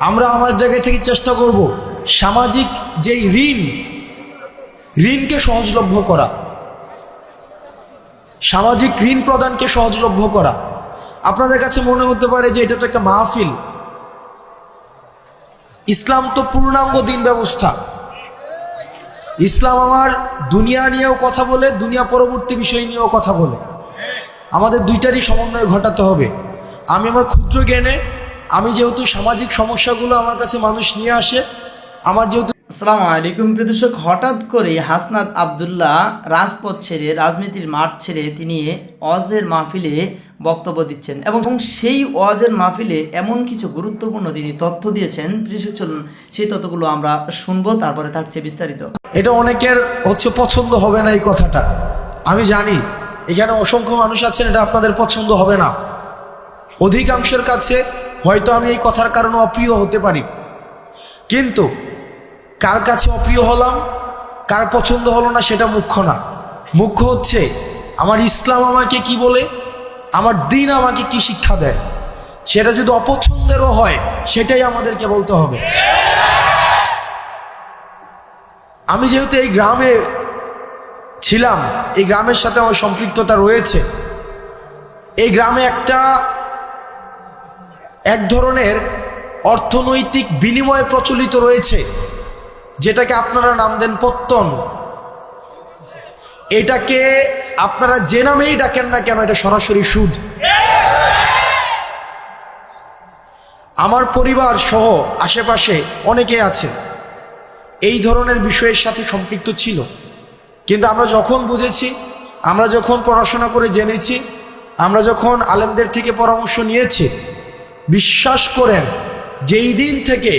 আমরা আমার জায়গা থেকে চেষ্টা করব সামাজিক যেই ঋণ, ঋণকে সহজলভ্য করা, সামাজিক ঋণ প্রদানকে সহজলভ্য করা। আপনাদের কাছে মনে হতে পারে যে এটা তো একটা মাহফিল। ইসলাম তো পূর্ণাঙ্গ দিন ব্যবস্থা। ইসলাম আমার দুনিয়া নিয়েও কথা বলে, দুনিয়া পরবর্তী বিষয় নিয়েও কথা বলে। আমাদের দুইটারই সমন্বয় ঘটাতে হবে। আমি আমার ক্ষুদ্র জ্ঞানে আমি যেহেতু সামাজিক সমস্যাগুলো আমার কাছে মানুষ নিয়ে আসে আমার যেহেতু আসসালামু আলাইকুম প্রিয় দর্শক হঠাৎ করে হাসনাত আবদুল্লাহ রাজপথ ছেড়ে রাজনীতির মাঠ ছেড়ে তিনি ওয়াজের মাহফিলে বক্তব্য দিচ্ছেন এবং সেই ওয়াজের মাহফিলে এমন কিছু গুরুত্বপূর্ণ তিনি তথ্য দিয়েছেন। প্রিয় দর্শক চলুন সেই তথ্যগুলো আমরা শুনব তারপরে থাকছে বিস্তারিত। এটা অনেকের হচ্ছে পছন্দ হবে না এই কথাটা। আমি জানি এখানে অসংখ্য মানুষ আছেন এটা আপনাদের পছন্দ হবে না। অধিকাংশের কাছে হয়তো আমি এই কথার কারণে অপ্রিয় হতে পারি। কিন্তু কার কাছে অপ্রিয় হলাম, কার পছন্দ হলো না সেটা মুখ্য না। মুখ্য হচ্ছে, আমার ইসলাম আমাকে কি বলে? আমার দিন আমাকে কি শিক্ষা দেয়? সেটা যদি অপছন্দেরও হয়, সেটাই আমাদেরকে বলতে হবে। আমি যেহেতু এই গ্রামে ছিলাম, এই গ্রামের সাথে আমার সম্পৃক্ততা রয়েছে, এই গ্রামে একটা এক ধরনের অর্থনৈতিক বিনিময় প্রচলিত রয়েছে, যেটাকে আপনারা নাম দেন পত্তন। এটাকে আপনারা যে নামেই ডাকেন না কেন, এটা সরাসরি সুদ। আমার পরিবার সহ আশেপাশে অনেকে আছে, এই ধরনের বিষয়ের সাথে সম্পৃক্ত ছিল। কিন্তু আমরা যখন বুঝেছি, আমরা যখন পড়াশোনা করে জেনেছি, আমরা যখন আলেমদের থেকে পরামর্শ নিয়েছি বিশ্বাস করেন, যেই দিন থেকে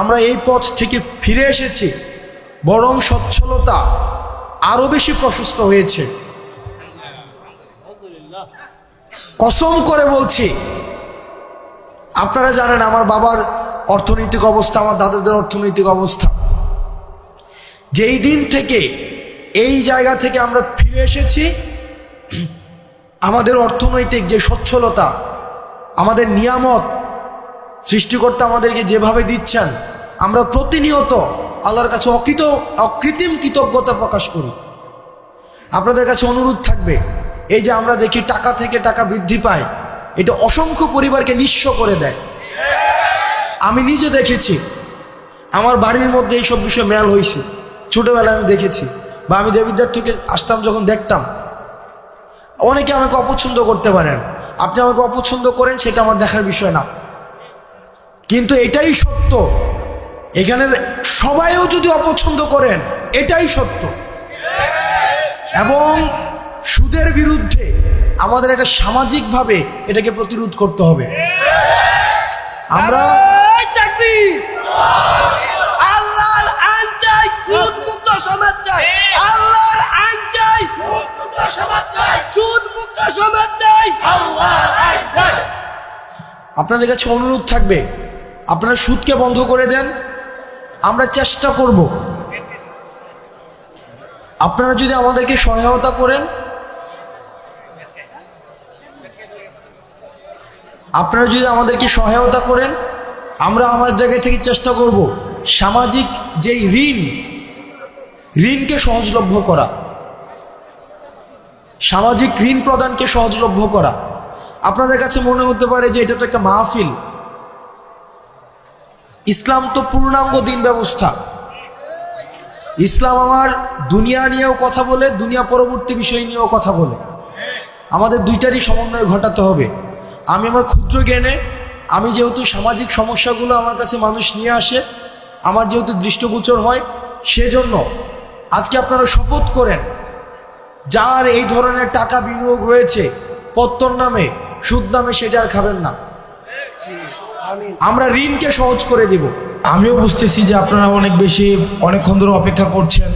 আমরা এই পথ থেকে ফিরে এসেছি, বরং সচ্ছলতা আরও বেশি প্রশস্ত হয়েছে। কসম করে বলছি, আপনারা জানেন আমার বাবার অর্থনৈতিক অবস্থা, আমার দাদাদের অর্থনৈতিক অবস্থা। যেই দিন থেকে এই জায়গা থেকে আমরা ফিরে এসেছি, আমাদের অর্থনৈতিক যে সচ্ছলতা আমাদের নিয়ামত সৃষ্টিকর্তা আমাদেরকে যেভাবে দিচ্ছেন, আমরা প্রতিনিয়ত আল্লাহর কাছে অকৃত, অকৃত্রিম কৃতজ্ঞতা প্রকাশ করি। আপনাদের কাছে অনুরোধ থাকবে, এই যে আমরা দেখি টাকা থেকে টাকা বৃদ্ধি পায়, এটা অসংখ্য পরিবারকে নিঃস্ব করে দেয়। আমি নিজে দেখেছি, আমার বাড়ির মধ্যে এইসব বিষয়ে মেল হয়েছে ছোটোবেলায় আমি দেখেছি, বা আমি দেবিদ্যার থেকে আসতাম যখন দেখতাম। অনেকে আমাকে অপছন্দ করতে পারেন। আপনি আমাকে অপছন্দ করেন সেটা আমার দেখার বিষয় না। কিন্তু এটাই সত্য। এখানের সবাইও যদি অপছন্দ করেন এটাই সত্য। এবং সুদের বিরুদ্ধে আমাদের এটা সামাজিকভাবে এটাকে প্রতিরোধ করতে হবে। আমরা! আল্লাহর আইন চাই, চাই, আপনাদের কাছে অনুরোধ থাকবে, আপনারা সুদকে বন্ধ করে দেন, আমরা চেষ্টা করব। আপনারা যদি আমাদেরকে সহায়তা করেন, আপনারা যদি আমাদেরকে সহায়তা করেন, আমরা আমার জায়গা থেকে চেষ্টা করব সামাজিক যেই ঋণ, ঋণকে সহজলভ্য করা, সামাজিক ঋণ প্রদানকে সহজলভ্য করা। আপনাদের কাছে মনে হতে পারে যে এটা তো একটা মাহফিল। ইসলাম তো পূর্ণাঙ্গ দিন ব্যবস্থা। ইসলাম আমার দুনিয়া নিয়েও কথা বলে, দুনিয়া পরবর্তী বিষয় নিয়েও কথা বলে। আমাদের দুইটারই সমন্বয় ঘটাতে হবে। আমি আমার ক্ষুদ্র জ্ঞানে, আমি যেহেতু সামাজিক সমস্যাগুলো আমার কাছে মানুষ নিয়ে আসে, আমার যেহেতু দৃষ্টগোচর হয়, সেজন্য আজকে আপনারা শপথ করেন, যার এই ধরনের টাকা বিনিয়োগ রয়েছে, পত্তর নামে সুদ নামে সেটা আর খাবেন না। আমরা ঋণকে সহজ করে দিব। আমিও বুঝতেছি যে আপনারা অনেক বেশি অনেকক্ষণ ধরে অপেক্ষা করছেন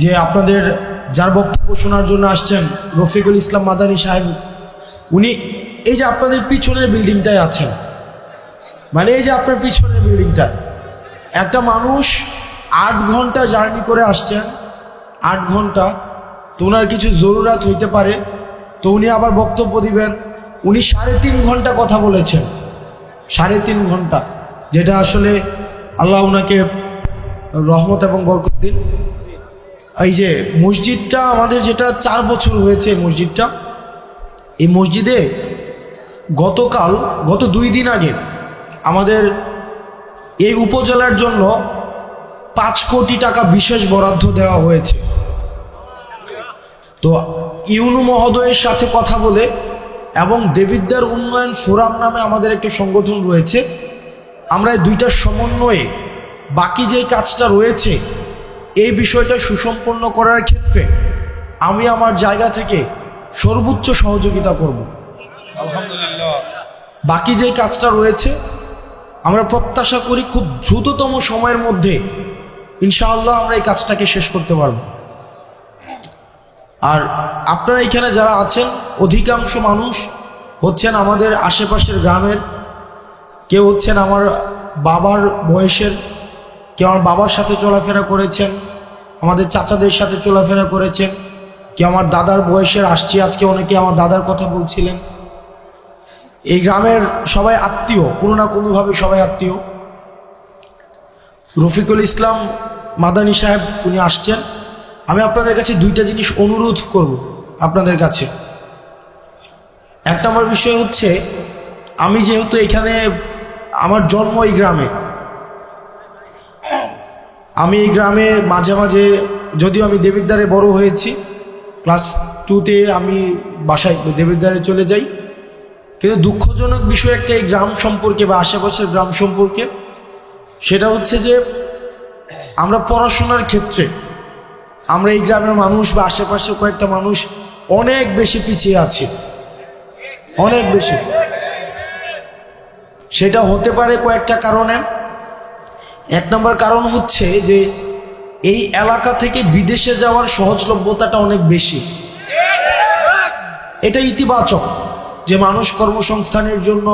যে আপনাদের যার বক্তব্য শোনার জন্য আসছেন রফিকুল ইসলাম মাদানী সাহেব উনি এই যে আপনাদের পিছনের বিল্ডিংটায় আছেন। মানে এই যে আপনার পিছনের বিল্ডিংটা একটা মানুষ আট ঘণ্টা জার্নি করে আসছেন আট ঘণ্টা। তো ওনার কিছু জরুরাত হইতে পারে তো উনি আবার বক্তব্য দিবেন। উনি সাড়ে তিন ঘণ্টা কথা বলেছেন। সাড়ে তিন ঘণ্টা। যেটা আসলে আল্লাহ ওনাকে রহমত এবং বরকত দিন। এই যে মসজিদটা আমাদের যেটা চার বছর হয়েছে মসজিদটা। এই মসজিদে গতকাল, গত দুই দিন আগে আমাদের এই উপজেলার জন্য পাঁচ কোটি টাকা বিশেষ বরাদ্দ দেওয়া হয়েছে। তো ইউনু মহোদয়ের সাথে কথা বলে এবং দেবিদ্যার উন্নয়ন ফোরাম নামে আমাদের একটি সংগঠন রয়েছে। আমরা এই দুইটার সমন্বয়ে বাকি যে কাজটা রয়েছে এই বিষয়টা সুসম্পন্ন করার ক্ষেত্রে আমি আমার জায়গা থেকে সর্বোচ্চ সহযোগিতা করব। আলহামদুলিল্লাহ। বাকি যে কাজটা রয়েছে আমরা প্রত্যাশা করি খুব দ্রুততম সময়ের মধ্যে ইনশাআল্লাহ আমরা এই কাজটাকে শেষ করতে পারব। আর আপনারা এখানে যারা আছেন, অধিকাংশ মানুষ হচ্ছেন আমাদের আশেপাশের গ্রামের। কেউ হচ্ছেন আমার বাবার বয়সের, কেউ আমার বাবার সাথে চলাফেরা করেছেন, আমাদের চাচাদের সাথে চলাফেরা করেছেন, কেউ আমার দাদার বয়সের, আসছে আজকে অনেকে আমার দাদার কথা বলছিলেন। এই গ্রামের সবাই আত্মীয়, কোনো না কোনোভাবে সবাই আত্মীয়। রফিকুল ইসলাম মাদানী সাহেব, উনি আসছেন। আমি আপনাদের কাছে দুইটা জিনিস অনুরোধ করব আপনাদের কাছে। এক নম্বর বিষয় হচ্ছে, আমি যেহেতু এখানে, আমার জন্ম এই গ্রামে। আমি এই গ্রামে মাঝে মাঝে, যদিও আমি দেবিদ্বারে বড় হয়েছি, ক্লাস টুতে আমি বাসায় দেবিদ্বারে চলে যাই। কিন্তু দুঃখজনক বিষয় একটা এই গ্রাম সম্পর্কে বা আশেপাশের গ্রাম সম্পর্কে, সেটা হচ্ছে যে আমরা পড়াশোনার ক্ষেত্রে আমরা এই গ্রামের মানুষ বা আশেপাশে কয়েকটা মানুষ অনেক বেশি পিছিয়ে আছি। অনেক বেশি। সেটা হতে পারে কয়েকটা কারণে। এক নম্বর কারণ হচ্ছে যে এই এলাকা থেকে বিদেশে যাওয়ার সহজলভ্যতাটা অনেক বেশি। এটা ইতিবাচক যে মানুষ কর্মসংস্থানের জন্য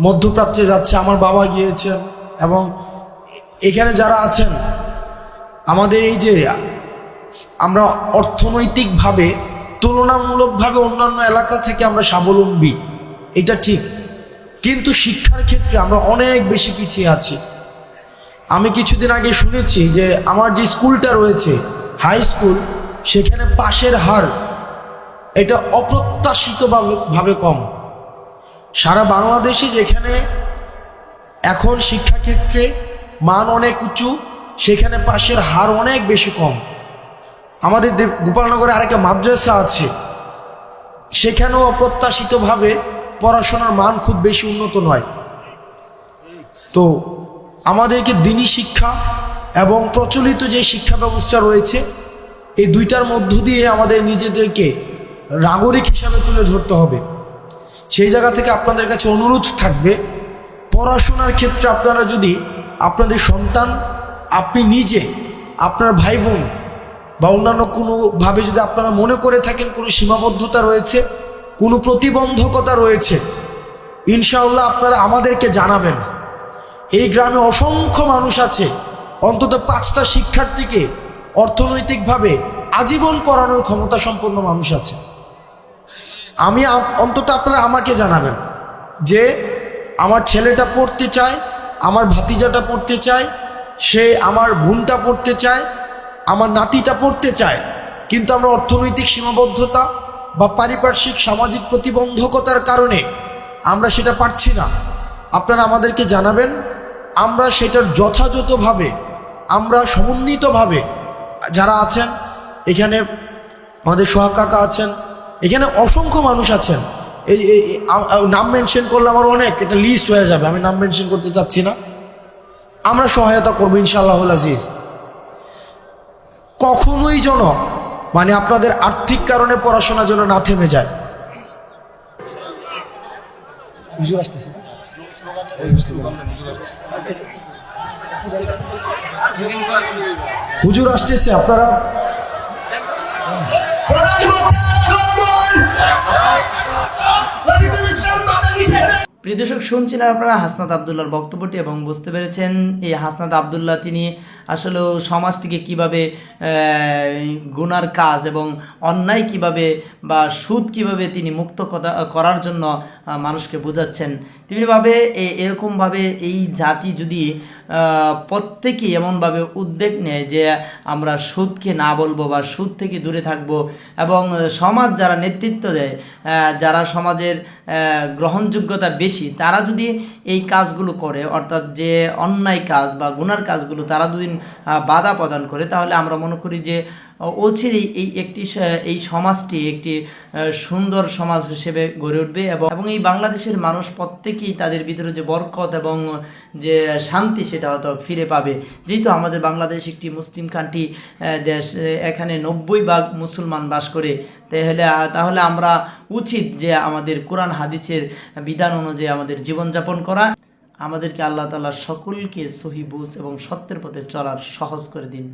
মধ্যপ্রাচ্যে যাচ্ছে। আমার বাবা গিয়েছেন এবং এখানে যারা আছেন, আমাদের এই যে আমরা অর্থনৈতিকভাবে, তুলনামূলকভাবে অন্যান্য এলাকা থেকে আমরা স্বাবলম্বী। এটা ঠিক। কিন্তু শিক্ষার ক্ষেত্রে আমরা অনেক বেশি পিছিয়ে আছি। আমি কিছুদিন আগে শুনেছি যে আমার যে স্কুলটা রয়েছে, হাই স্কুল, সেখানে পাশের হার। এটা অপ্রত্যাশিতভাবে ভাবে কম। সারা বাংলাদেশে যেখানে এখন শিক্ষাক্ষেত্রে মান অনেক উঁচু, সেখানে পাশের হার অনেক বেশি কম। আমাদের গোপালনগরে আরেকটা মাদ্রাসা আছে। সেখানেও অপ্রত্যাশিতভাবে পড়াশোনার মান খুব বেশি উন্নত নয়। তো আমাদেরকে দিনী শিক্ষা এবং প্রচলিত যে শিক্ষা ব্যবস্থা রয়েছে, এই দুইটার মধ্য দিয়ে আমাদের নিজেদেরকে নাগরিক হিসাবে তুলে ধরতে হবে। সেই জায়গা থেকে আপনাদের কাছে অনুরোধ থাকবে, পড়াশোনার ক্ষেত্রে আপনারা যদি আপনাদের সন্তান, আপনি নিজে, আপনার ভাই বোন বা অন্যান্য কোনোভাবে যদি আপনারা মনে করে থাকেন কোনো সীমাবদ্ধতা রয়েছে, কোনো প্রতিবন্ধকতা রয়েছে, ইনশাআল্লাহ আপনারা আমাদেরকে জানাবেন। এই গ্রামে অসংখ্য মানুষ আছে, অন্তত পাঁচটা শিক্ষার্থীকে অর্থনৈতিকভাবে আজীবন পড়ানোর ক্ষমতা সম্পন্ন মানুষ আছে। আমি অন্তত আপনারা আমাকে জানাবেন যে আমার ছেলেটা পড়তে চায়, আমার ভাতিজাটা পড়তে চায়, সে আমার বোনটা পড়তে চায় আমার নাতিটা পড়তে চায়। কিন্তু আমরা অর্থনৈতিক সীমাবদ্ধতা বা পারিপার্শ্বিক সামাজিক প্রতিবন্ধকতার কারণে আমরা সেটা পারছি না। আপনারা আমাদেরকে জানাবেন, আমরা সেটার যথাযথভাবে, আমরা সমন্বিতভাবে যারা আছেন, এখানে আমাদের সোহাগ কাকা আছেন, এখানে অসংখ্য মানুষ আছেন। এই নাম মেনশন করলে আমার অনেক, এটা লিস্ট হয়ে যাবে, আমি নাম মেনশন করতে চাচ্ছি না। আমরা সহায়তা করব ইনশাআল্লাহ আজিজ। কখনোই যেন মানে আপনাদের আর্থিক কারণে পড়াশোনা যেন না থেমে যায়। হুজুর আসতেছে। আপনারা? প্রিয় দর্শক, শুনছেন আপনারা হাসনাত আবদুল্লাহর বক্তব্যটি এবং বুঝতে পেরেছেন এই হাসনাত আবদুল্লাহ তিনি আসলে সমাজটিকে কীভাবে গুনার কাজ এবং অন্যায় কীভাবে বা সুদ কীভাবে তিনি মুক্ত করার জন্য মানুষকে বোঝাচ্ছেন। তেমনিভাবে এরকমভাবে এই জাতি যদি প্রত্যেকেই এমনভাবে উদ্যোগ নেয় যে আমরা সুদকে না বলব বা সুদ থেকে দূরে থাকব এবং সমাজ যারা নেতৃত্ব দেয় যারা সমাজের গ্রহণযোগ্যতা বেশি, তারা যদি এই কাজগুলো করে, অর্থাৎ যে অন্যায় কাজ বা গুনার কাজগুলো তারা দুদিন বাধা প্রদান করে, তাহলে আমরা মনে করি যে অচিরেই এই একটি এই সমাজটি একটি সুন্দর সমাজ হিসেবে গড়ে উঠবে এবং এই বাংলাদেশের মানুষ প্রত্যেকেই তাদের ভিতরে যে বরকত এবং যে শান্তি সেটা হয়তো ফিরে পাবে। যেহেতু আমাদের বাংলাদেশ একটি মুসলিম কান্ট্রি দেশ, এখানে নব্বই ভাগ মুসলমান বাস করে, তাহলে তাহলে আমরা উচিত যে আমাদের কোরআন হাদিসের বিধান অনুযায়ী আমাদের জীবনযাপন করা। আমাদেরকে আল্লাহ তাআলা সকলকে সহি বুঝ এবং সত্যের পথে চলার সহজ করে দিন।